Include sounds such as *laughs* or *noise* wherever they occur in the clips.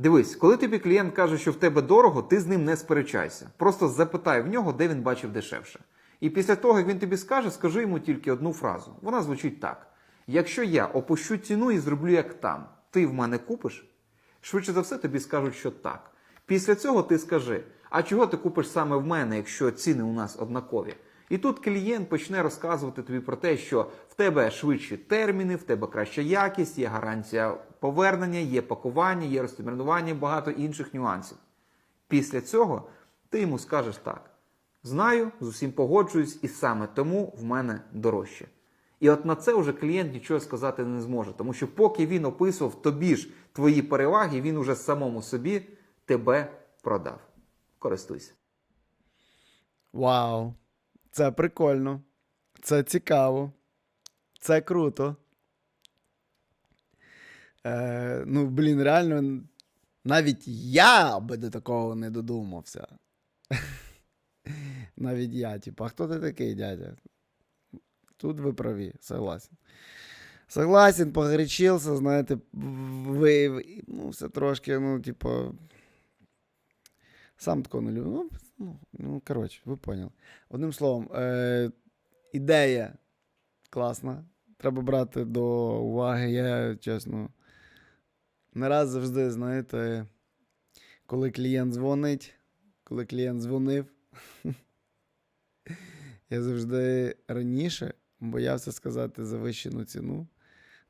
Дивись, коли тобі клієнт каже, що в тебе дорого, ти з ним не сперечайся. Просто запитай в нього, де він бачив дешевше. І після того, як він тобі скаже, скажи йому тільки одну фразу. Вона звучить так: якщо я опущу ціну і зроблю як там, ти в мене купиш? Швидше за все, тобі скажуть, що так. Після цього ти скажи: а чого ти купиш саме в мене, якщо ціни у нас однакові? І тут клієнт почне розказувати тобі про те, що в тебе швидші терміни, в тебе краща якість, є гарантія повернення, є пакування, є розтермінування, багато інших нюансів. Після цього ти йому скажеш так: знаю, з усім погоджуюсь, і саме тому в мене дорожче. І от на це вже клієнт нічого сказати не зможе, тому що поки він описував тобі ж твої переваги, він уже самому собі тебе продав. Користуйся. Вау. Це прикольно. Це цікаво. Це круто. Е, ну, блін, реально, навіть я би до такого не додумався. *laughs* Навіть я, типу, а хто ти такий, дядя? Тут ви праві, согласен. Согласен, погорячився, знаєте, ви, ну, все трошки, ну, типу, сам такого не люблю. Ну, ну, ну коротше, ви поняли. Одним словом, е, ідея класна. Треба брати до уваги. Я, чесно, не раз завжди, знаєте, коли клієнт дзвонить, коли клієнт дзвонив, *laughs* я завжди раніше боявся сказати завищену ціну,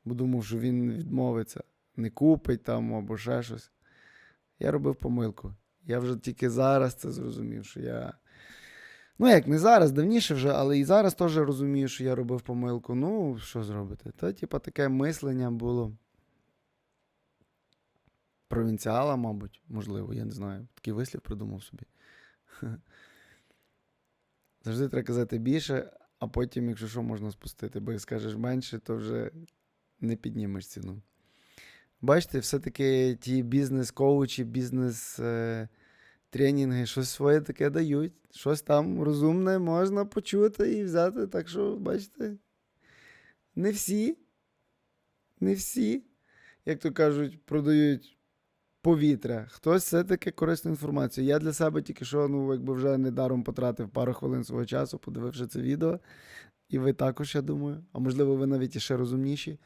бо думав, що він відмовиться, не купить там або ще щось. Я робив помилку. Я вже тільки зараз це зрозумів, що я. Ну, як не зараз, давніше вже, але і зараз теж розумію, що я робив помилку. Ну, що зробити? То, типа, таке мислення було. Провінціала, мабуть, можливо, я не знаю. Такий вислів придумав собі. *laughs* Завжди треба казати більше, а потім, якщо що, можна спустити. Бо як скажеш менше, то вже не піднімеш ціну. Бачите, все-таки ті бізнес-коучі, бізнес-тренінги щось своє таке дають. Щось там розумне можна почути і взяти. Так що, бачите, не всі, не всі, як то кажуть, продають повітря. Хтось все-таки корисну інформацію. Я для себе тільки що, ну, якби вже недаром потратив пару хвилин свого часу, подививши це відео. І ви також, я думаю, а можливо, ви навіть іще розумніші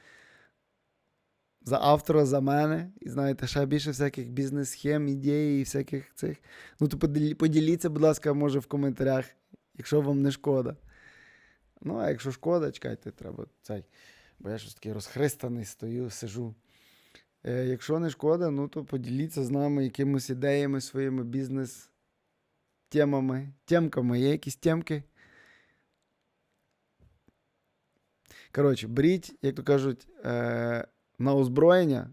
за автора, за мене, і знаєте, ще більше всяких бізнес-схем, ідей і всяких цих. Ну, то поділіться, будь ласка, може, в коментарях, якщо вам не шкода. Ну, а якщо шкода, чекайте, треба цей. Бо я щось такий розхристаний стою, сижу. Е, якщо не шкода, ну то поділіться з нами якимись ідеями, своїми бізнес-темами. Темками. Є якісь темки? Коротше, беріть, як то кажуть, е, на озброєння.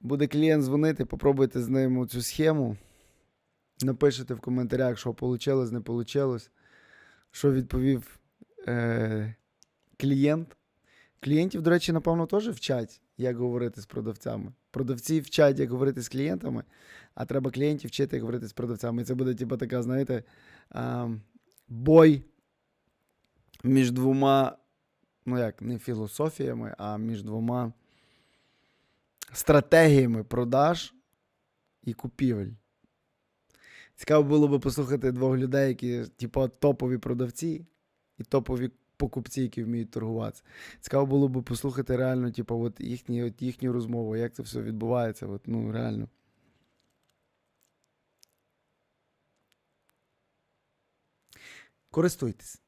Буде клієнт дзвонити, попробуйте з ним цю схему. Напишете в коментарях, що вийшло, не вийшло, що відповів е, клієнт. Клієнтів, до речі, напевно, теж вчать, як говорити з продавцями. Продавці вчать, як говорити з клієнтами, а треба клієнтів вчити, як говорити з продавцями. І це буде, типу, така, знаєте, а, бой між двома, ну як, не філософіями, а між двома стратегіями продаж і купівель. Цікаво було би послухати двох людей, які, типу, топові продавці і топові покупці, які вміють торгуватися. Цікаво було б послухати реально, типу, от їхні, от їхню розмову, як це все відбувається. От, ну, реально. Користуйтесь.